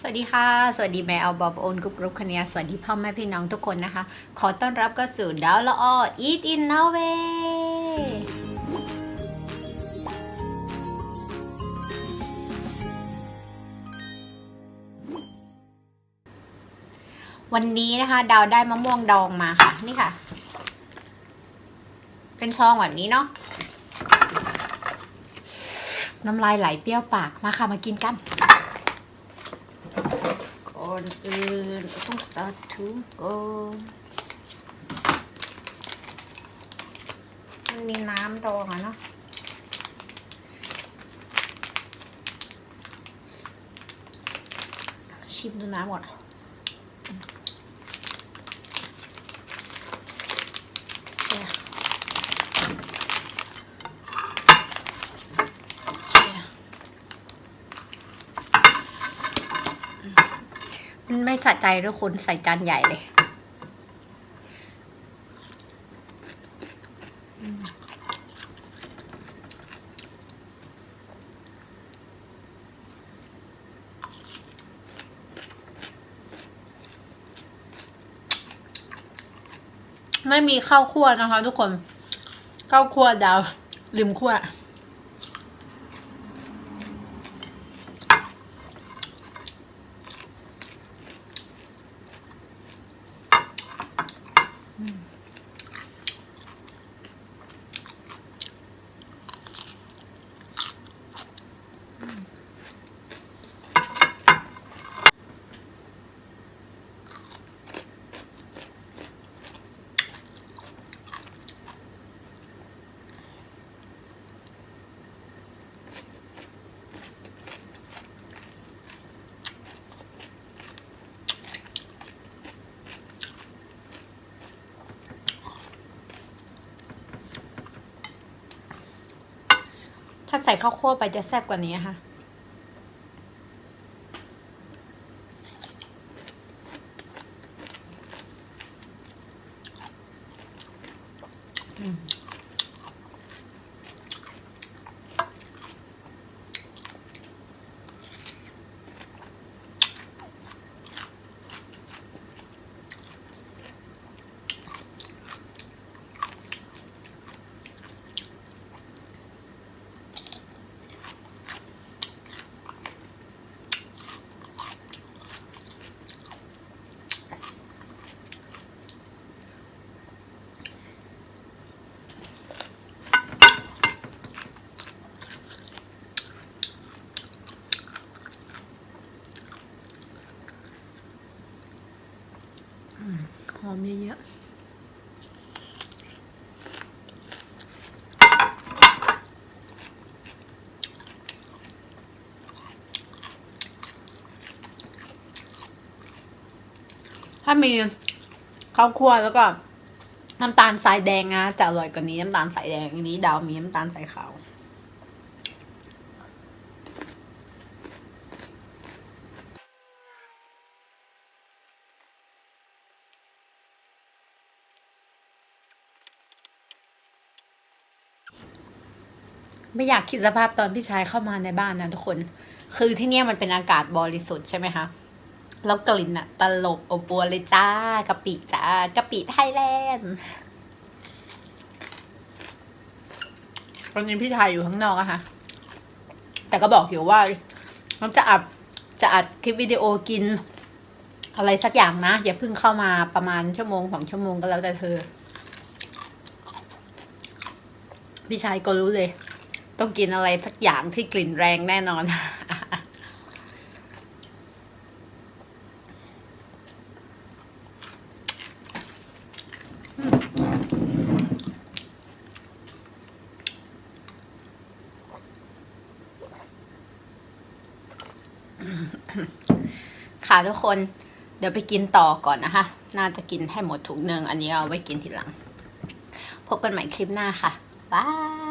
สวัสดีค่ะ สวัสดีแม่เอาบอบโอนกรุ๊ปกรุ๊ปคเนียสวัสดีพ่อแม่พี่น้องทุกคนนะคะ ขอต้อนรับก็สู่ดาวละออ Eat in Norway วันนี้นะคะดาวได้มะม่วงดองมาค่ะ นี่ค่ะ เป็นซองแบบนี้เนาะน้ำลายไหลเปรี้ยวปากมาค่ะมากินกัน อนอื่นต้องตัดถุงก่อนมันมีน้ำดองอะเนาะชิมดูน้ำก่อนเชียร์เชียร์ มันไม่สะใจด้วยคุณใส่จานใหญ่เลยไม่มีข้าวคั่วนะคะทุกคน ข้าวคั่วดาวริมคั่ว ถ้าใส่ข้าวคั่วไปจะแซ่บกว่านี้ค่ะ หอมเยอะๆถ้ามีข้าวคั่วแล้วก็ น้ำตาลทรายแดงนะจะอร่อยกว่านี้น้ำตาลสายแดงอันนี้ดาวมีน้ำตาลสายขาว ไม่อยากคิดสภาพตอนพี่ชายเข้ามาในบ้านนะทุกคน คือที่เนี่ยมันเป็นอากาศบริสุทธิ์ใช่ไหมคะ แล้วกลิ่นอะตลบอบอวนเลยจ้ากะปิจ้ากะปิไทยแลนด์ตอนนี้พี่ชายอยู่ข้างนอกอะค่ะแต่ก็บอกอยู่ว่ามันจะอัดจะอัดคลิปวิดีโอกิน อะไรสักอย่างนะ อย่าเพิ่งเข้ามาประมาณชั่วโมงสองชั่วโมงก็แล้วแต่เธอ พี่ชายก็รู้เลย ต้องกินอะไรสักอย่างที่กลิ่นแรงแน่นอน ค่ะทุกคน เดี๋ยวไปกินต่อก่อนนะคะ น่าจะกินให้หมดถุงหนึ่ง อันนี้เอาไว้กินทีหลัง พบกันใหม่คลิปหน้าค่ะ บาย